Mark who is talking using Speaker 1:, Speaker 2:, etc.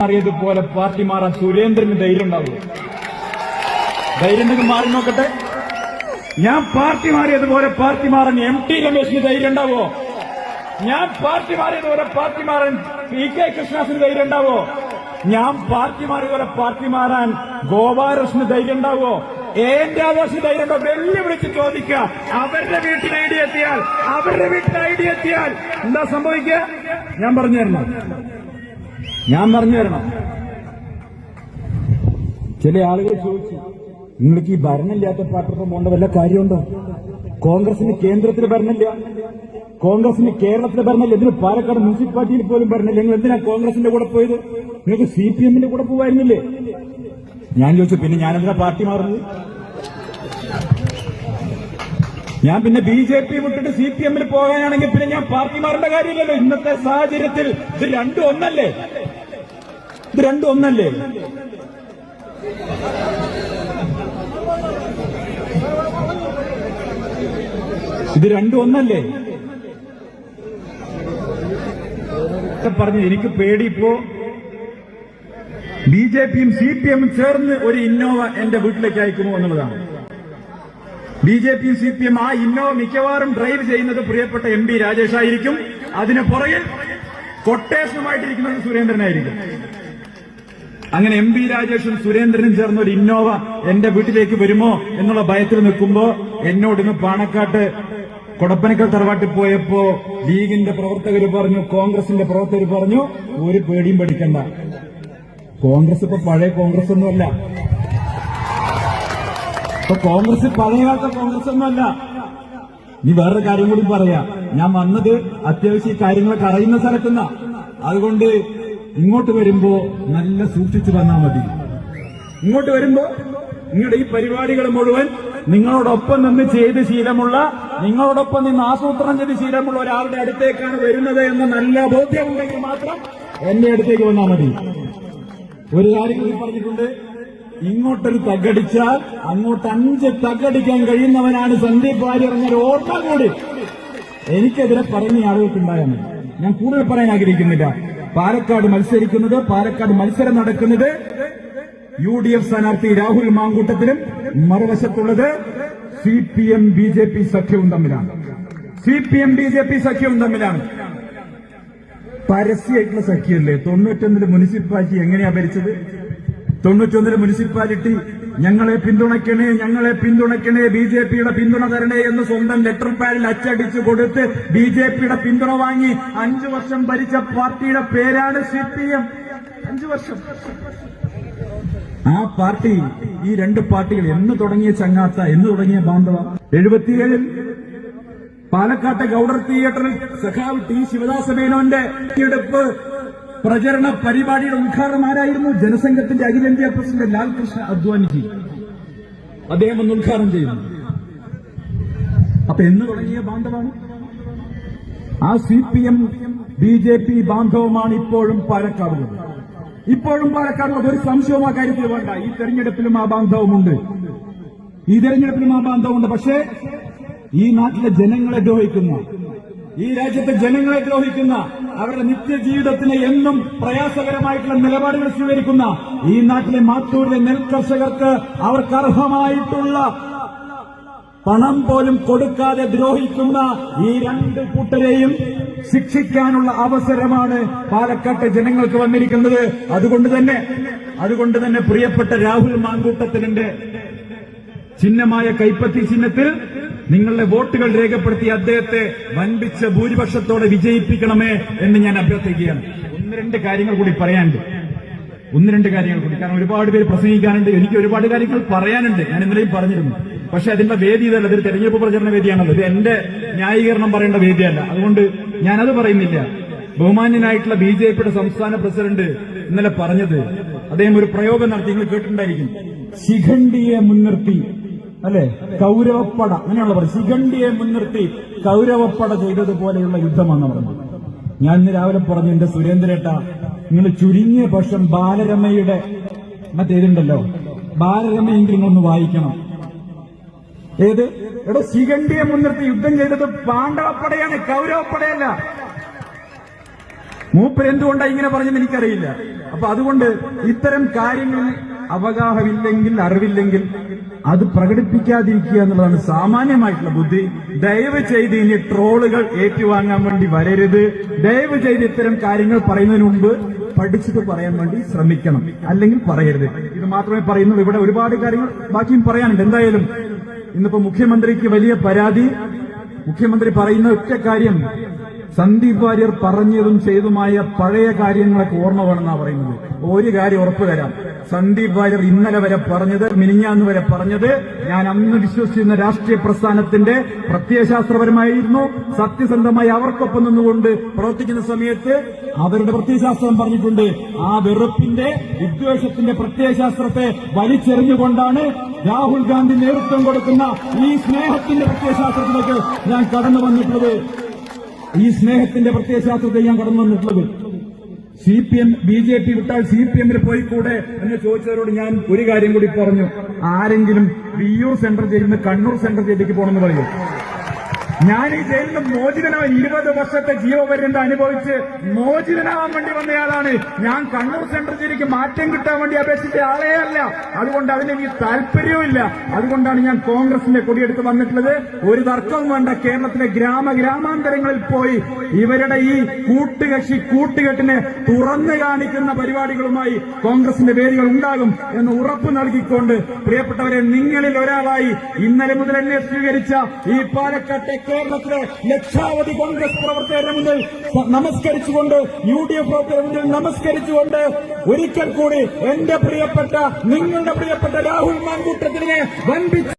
Speaker 1: മാറിയതുപോലെ party മാറാൻ സുരേന്ദ്രന് ധൈര്യം ഉണ്ടാവും ധൈര്യം മാറി നോക്കട്ടെ. ഞാൻ പാർട്ടി മാറിയതുപോലെ പാർട്ടി മാറാൻ എം ടി രമേശിന് ധൈര്യം ഉണ്ടാവോ? ഞാൻ പാർട്ടി മാറിയതുപോലെ പാർട്ടി മാറാൻ പി കെ കൃഷ്ണദാസിന് ധൈര്യം ഉണ്ടാവോ? ഞാൻ പാർട്ടി മാറിയതുപോലെ പാർട്ടി മാറാൻ ഗോപാലകൃഷ്ണന് ധൈര്യം ഉണ്ടാവോ? എന്റെ ആദർശ ധൈര്യം ഉണ്ടോ? വെല്ലുവിളിച്ച് ചോദിക്കുക. അവരുടെ വീട്ടിൽ ഐഡിയ എത്തിയാൽ അവരുടെ വീട്ടിൽ ഐഡിയ എത്തിയാൽ എന്താ സംഭവിക്കുക? ഞാൻ പറഞ്ഞു തരണം ഞാൻ പറഞ്ഞു തരണം. ചില ആളുകൾ ചോദിച്ചു നിങ്ങൾക്ക് ഈ ഭരണമില്ലാത്ത പാർട്ടിയുടെ പോകേണ്ട വല്ല കാര്യമുണ്ടോ? കോൺഗ്രസിന് കേന്ദ്രത്തിൽ ഭരണമില്ല. കോൺഗ്രസിന് കേരളത്തിൽ ഭരണമില്ല. ഇതിന് പാലക്കാട് മുനിസിപ്പാലിറ്റിയിൽ പോലും ഭരണമില്ല. നിങ്ങൾ എന്തിനാ കോൺഗ്രസിന്റെ കൂടെ പോയത്? നിങ്ങൾക്ക് സി പി എമ്മിന്റെ കൂടെ പോവായിരുന്നില്ലേ? ഞാൻ ചോദിച്ചു പിന്നെ ഞാൻ എന്തിനാ പാർട്ടി മാറുന്നത്? ഞാൻ പിന്നെ ബി ജെ പി വിട്ടിട്ട് സി പി എമ്മിൽ പോകാനാണെങ്കിൽ പിന്നെ ഞാൻ പാർട്ടി മാറേണ്ട കാര്യമില്ലല്ലോ. ഇന്നത്തെ സാഹചര്യത്തിൽ ഇത് രണ്ടും ഒന്നല്ലേ? ഇത് രണ്ടും ഒന്നല്ലേ? ഇത് രണ്ടും ഒന്നല്ലേ? പറഞ്ഞു എനിക്ക് പേടി ഇപ്പോ ബി ജെ പിയും സി പി എമ്മും ചേർന്ന് ഒരു ഇന്നോവ എന്റെ വീട്ടിലേക്ക് അയക്കുമോ എന്നുള്ളതാണ്. ബി ജെ പിയും സി പി എം ആ ഇന്നോവ മിക്കവാറും ഡ്രൈവ് ചെയ്യുന്നത് പ്രിയപ്പെട്ട എം പി രാജേഷായിരിക്കും. അതിന് പുറകിൽ കൊട്ടേഷനുമായിട്ടിരിക്കുന്നത് സുരേന്ദ്രനായിരിക്കും. അങ്ങനെ എം പി രാജേഷും സുരേന്ദ്രനും ചേർന്ന ഒരു ഇന്നോവ എന്റെ വീട്ടിലേക്ക് വരുമോ എന്നുള്ള ഭയത്തിൽ നിൽക്കുമ്പോ എന്നോട് ഇന്ന് പാണക്കാട്ട് കൊടപ്പനക്കൽ തറവാട്ടിൽ പോയപ്പോ ലീഗിന്റെ പ്രവർത്തകർ പറഞ്ഞു കോൺഗ്രസിന്റെ പ്രവർത്തകർ പറഞ്ഞു ഒരു പേടിയും പഠിക്കണ്ട കോൺഗ്രസ് ഇപ്പൊ പഴയ കോൺഗ്രസ് ഒന്നുമല്ല ഇപ്പൊ കോൺഗ്രസ് പഴയ കാലത്തെ കോൺഗ്രസ് ഒന്നുമല്ല നീ വേറൊരു കാര്യം കൂടി പറയാ. ഞാൻ വന്നത് അത്യാവശ്യം ഈ കാര്യങ്ങളൊക്കെ അറിയുന്ന സ്ഥലത്തുനിന്നാ. അതുകൊണ്ട് ഇങ്ങോട്ട് വരുമ്പോ നല്ല സൂക്ഷിച്ചു വന്നാൽ മതി. ഇങ്ങോട്ട് വരുമ്പോ നിങ്ങളുടെ ഈ പരിപാടികൾ മുഴുവൻ നിങ്ങളോടൊപ്പം നിന്ന് ചെയ്ത് ശീലമുള്ള നിങ്ങളോടൊപ്പം നിന്ന് ആസൂത്രണം ചെയ്ത് ശീലമുള്ള ഒരാളുടെ അടുത്തേക്കാണ് വരുന്നത് എന്ന നല്ല ബോധ്യമുണ്ടെങ്കിൽ മാത്രം എന്റെ അടുത്തേക്ക് വന്നാൽ മതി. ഒരു കാര്യം പറഞ്ഞിട്ടുണ്ട്. ഇങ്ങോട്ടൊരു തകടിച്ചാൽ അങ്ങോട്ട് അഞ്ച് തകടിക്കാൻ കഴിയുന്നവനാണ് സന്ദീപ് വാര്യർ എന്നൊരു ഓർമ്മ കൂടി. എനിക്കെതിരെ പറഞ്ഞ ആളുകൾക്കുണ്ടായാൽ ഞാൻ കൂടുതൽ പറയാൻ ആഗ്രഹിക്കുന്നില്ല. പാലക്കാട് മത്സരിക്കുന്നത് പാലക്കാട് മത്സരം നടക്കുന്നത് യു ഡി എഫ് സ്ഥാനാർത്ഥി രാഹുൽ മാങ്കൂട്ടത്തിലും മറുവശത്തുള്ളത് C P M B J P സഖ്യവും തമ്മിലാണ്. C P M B J P സഖ്യവും തമ്മിലാണ്. പരസ്യമായിട്ടുള്ള സഖ്യമല്ലേ തൊണ്ണൂറ്റൊന്നിൽ മുനിസിപ്പാലിറ്റി എങ്ങനെയാ ഭരിച്ചത്? തൊണ്ണൂറ്റൊന്നിൽ മുനിസിപ്പാലിറ്റി ഞങ്ങളെ പിന്തുണയ്ക്കണേ ഞങ്ങളെ പിന്തുണയ്ക്കണേ ബി ജെ പിയുടെ പിന്തുണ തരണേ എന്ന് സ്വന്തം ലെറ്റർ പാഡിൽ അച്ചടിച്ചു കൊടുത്ത് ബി ജെ പിയുടെ പിന്തുണ വാങ്ങി അഞ്ചു വർഷം ഭരിച്ച പാർട്ടിയുടെ പേരാണ് സി പി എം. അഞ്ചു വർഷം. ആ പാർട്ടി ഈ രണ്ട് പാർട്ടികൾ എന്ന് തുടങ്ങിയ ചങ്ങാത്ത എന്ന് തുടങ്ങിയ ബാന്ധവ. എഴുപത്തിയേഴിൽ പാലക്കാട്ടെ ഗൌഡർ തിയേറ്ററിൽ സഖാവ് ടി ശിവദാസ മേനോന്റെ തെരഞ്ഞെടുപ്പ് പ്രചരണ പരിപാടിയുടെ ഉദ്ഘാടനം ആരായിരുന്നു ജനസംഘത്തിന്റെ അഖിലേന്ത്യാ പ്രസിഡന്റ് ലാൽകൃഷ്ണ അദ്വാനിജി. അദ്ദേഹം ഒന്ന് ഉദ്ഘാടനം ചെയ്യുന്നു. അപ്പൊ എന്ന് തുടങ്ങിയ ബാന്ധവാണ്. ആ C P M B J P ബാന്ധവമാണ് ഇപ്പോഴും പാലക്കാടുള്ളത്. ഇപ്പോഴും പാലക്കാടുള്ളത്. ഒരു സംശയവും ആ കാര്യത്തിൽ വേണ്ട. ഈ തെരഞ്ഞെടുപ്പിലും ആ ബാന്ധവമുണ്ട്. ഈ തെരഞ്ഞെടുപ്പിലും ആ ബാന്ധവമുണ്ട്. പക്ഷേ ഈ നാട്ടിലെ ജനങ്ങളെ ദ്രോഹിക്കുന്ന ഈ രാജ്യത്തെ ജനങ്ങളെ ദ്രോഹിക്കുന്ന അവരുടെ നിത്യജീവിതത്തിന് എന്നും പ്രയാസകരമായിട്ടുള്ള നിലപാടുകൾ സ്വീകരിക്കുന്ന ഈ നാട്ടിലെ മാത്തൂരിലെ നെൽകർഷകർക്ക് അവർക്ക് അർഹമായിട്ടുള്ള പണം പോലും കൊടുക്കാതെ ദ്രോഹിക്കുന്ന ഈ രണ്ട് കൂട്ടരെയും ശിക്ഷിക്കാനുള്ള അവസരമാണ് പാലക്കാട്ടെ ജനങ്ങൾക്ക് വന്നിരിക്കുന്നത്. അതുകൊണ്ട് തന്നെ അതുകൊണ്ട് തന്നെ പ്രിയപ്പെട്ട രാഹുൽ മാങ്കൂട്ടത്തിന്റെ ചിഹ്നമായ കൈപ്പത്തി ചിഹ്നത്തിൽ നിങ്ങളുടെ വോട്ടുകൾ രേഖപ്പെടുത്തി അദ്ദേഹത്തെ വൻപിച്ച ഭൂരിപക്ഷത്തോടെ വിജയിപ്പിക്കണമേ എന്ന് ഞാൻ അഭ്യർത്ഥിക്കുകയാണ്. ഒന്ന് രണ്ട് കാര്യങ്ങൾ കൂടി പറയാനുണ്ട്. ഒന്ന് രണ്ട് കാര്യങ്ങൾ കൂടി. കാരണം ഒരുപാട് പേര് പ്രസംഗിക്കാനുണ്ട്. എനിക്ക് ഒരുപാട് കാര്യങ്ങൾ പറയാനുണ്ട്. ഞാൻ ഇന്നലെയും പറഞ്ഞിരുന്നു. പക്ഷെ അതിന്റെ വേദി ഇതല്ല. ഇതൊരു തെരഞ്ഞെടുപ്പ് പ്രചരണ വേദിയാണല്ലോ. ഇത് എന്റെ ന്യായീകരണം പറയേണ്ട വേദിയല്ല. അതുകൊണ്ട് ഞാനത് പറയുന്നില്ല. ബഹുമാന്യനായിട്ടുള്ള ബി ജെ പിയുടെ സംസ്ഥാന പ്രസിഡന്റ് ഇന്നലെ പറഞ്ഞത് അദ്ദേഹം ഒരു പ്രയോഗം നടത്തി. നിങ്ങൾ കേട്ടിട്ടുണ്ടായിരിക്കും. ശിഖണ്ഡിയെ മുൻനിർത്തി അല്ലെ? കൗരവപ്പട. അങ്ങനെയുള്ള പറയും ശിഖണ്ഡിയെ മുൻനിർത്തി കൗരവപ്പട ചെയ്തതുപോലെയുള്ള യുദ്ധമാണ് പറഞ്ഞത് ഞാൻ ഇന്ന് രാവിലെ പറഞ്ഞു എന്റെ സുരേന്ദ്രേട്ട നിങ്ങൾ ചുരുങ്ങിയ പക്ഷം ബാലരമയുടെ മറ്റേതുണ്ടല്ലോ ബാലരമയെങ്കിലും നിങ്ങളൊന്ന് വായിക്കണം. ഏത്? എടോ ശിഖണ്ഡിയെ മുൻനിർത്തി യുദ്ധം ചെയ്തത് പാണ്ഡവപ്പടയാണ് കൗരവപ്പടയല്ല. മൂപ്പർ ഇങ്ങനെ പറഞ്ഞെന്ന് എനിക്കറിയില്ല. അപ്പൊ അതുകൊണ്ട് ഇത്തരം കാര്യങ്ങളിൽ അവഗാഹമില്ലെങ്കിൽ അറിവില്ലെങ്കിൽ അത് പ്രകടിപ്പിക്കാതിരിക്കുക എന്നുള്ളതാണ് സാമാന്യമായിട്ടുള്ള ബുദ്ധി. ദയവ് ചെയ്ത് ഇനി ട്രോളുകൾ ഏറ്റുവാങ്ങാൻ വേണ്ടി വരരുത്. ദയവ് ചെയ്ത് ഇത്തരം കാര്യങ്ങൾ പറയുന്നതിന് മുമ്പ് പഠിച്ചിട്ട് പറയാൻ വേണ്ടി ശ്രമിക്കണം. അല്ലെങ്കിൽ പറയരുത്. ഇത് മാത്രമേ പറയുന്നുള്ളൂ. ഇവിടെ ഒരുപാട് കാര്യങ്ങൾ ബാക്കിയും പറയാനുണ്ട്. എന്തായാലും ഇന്നിപ്പോ മുഖ്യമന്ത്രിക്ക് വലിയ പരാതി. മുഖ്യമന്ത്രി പറയുന്ന ഒറ്റ കാര്യം. സന്ദീപ് വാര്യർ പറഞ്ഞതും ചെയ്തുമായ പഴയ കാര്യങ്ങളൊക്കെ ഓർമ്മ വേണമെന്നാ പറയുന്നത്. ഒരു കാര്യം ഉറപ്പു തരാം. സന്ദീപ് വാര്യർ ഇന്നലെ വരെ പറഞ്ഞത് മിനിഞ്ഞാന്ന് വരെ പറഞ്ഞത് ഞാൻ അന്ന് വിശ്വസിച്ചിരുന്ന രാഷ്ട്രീയ പ്രസ്ഥാനത്തിന്റെ പ്രത്യയശാസ്ത്രപരമായിരുന്നു. സത്യസന്ധമായി അവർക്കൊപ്പം നിന്നുകൊണ്ട് പ്രവർത്തിക്കുന്ന സമയത്ത് അവരുടെ പ്രത്യയശാസ്ത്രം പറഞ്ഞിട്ടുണ്ട്. ആ വെറുപ്പിന്റെ വിദ്വേഷത്തിന്റെ പ്രത്യയശാസ്ത്രത്തെ വലിച്ചെറിഞ്ഞുകൊണ്ടാണ് രാഹുൽ ഗാന്ധി നേതൃത്വം കൊടുക്കുന്ന ഈ സ്നേഹത്തിന്റെ പ്രത്യയശാസ്ത്രത്തിലേക്ക് ഞാൻ കടന്നു വന്നിട്ടുള്ളത്. ഈ സ്നേഹത്തിന്റെ പ്രത്യയശാസ്ത്രത്തെ ഞാൻ കടന്നു വന്നിട്ടുള്ളത്. C P M B J P വിട്ടാൽ സി പി എമ്മിൽ കൂടെ എന്ന് ചോദിച്ചവരോട് ഞാൻ ഒരു കാര്യം കൂടി പറഞ്ഞു. ആരെങ്കിലും സെൻട്രൽ ജയിലിൽ നിന്ന് കണ്ണൂർ സെൻട്രൽ ജയിലിലേക്ക് പോകണമെന്ന് പറയും. ഞാൻ ഈ ജയിലിൽ നിന്ന് മോചിതനാവാൻ ഇരുപത് വർഷത്തെ ജീവപര്യന്തം അനുഭവിച്ച് മോചിതനാവാൻ വേണ്ടി വന്നയാളാണ്. ഞാൻ കണ്ണൂർ സെൻട്രൽ മാറ്റം കിട്ടാൻ വേണ്ടി അപേക്ഷിച്ച ആളേ അല്ല. അതുകൊണ്ട് അതിന് എനിക്ക് താല്പര്യവുമില്ല അതുകൊണ്ടാണ് ഞാൻ കോൺഗ്രസിന്റെ കൊടിയെടുത്ത് വന്നിട്ടുള്ളത്. ഒരു തർക്കവും വേണ്ട. കേരളത്തിലെ ഗ്രാമ ഗ്രാമാന്തരങ്ങളിൽ പോയി ഇവരുടെ ഈ കൂട്ടുകക്ഷി കൂട്ടുകെട്ടിനെ തുറന്നു കാണിക്കുന്ന പരിപാടികളുമായി കോൺഗ്രസിന്റെ വേദികൾ ഉണ്ടാകും എന്ന് ഉറപ്പ് നൽകിക്കൊണ്ട് പ്രിയപ്പെട്ടവരെ നിങ്ങളിൽ ഒരാളായി ഇന്നലെ മുതൽ എന്നെ സ്വീകരിച്ച ഈ പാലക്കാട്ടെ കേരളത്തിലെ ലക്ഷാവധി കോൺഗ്രസ് പ്രവർത്തകരുടെ മുന്നിൽ നമസ്കരിച്ചുകൊണ്ട് യു ഡി എഫ് പ്രവർത്തകരുടെ മുന്നിൽ നമസ്കരിച്ചുകൊണ്ട് ഒരിക്കൽ കൂടി എന്റെ പ്രിയപ്പെട്ട നിങ്ങളുടെ പ്രിയപ്പെട്ട രാഹുൽ മാൻകൂട്ടത്തിനെ വൻപിച്ച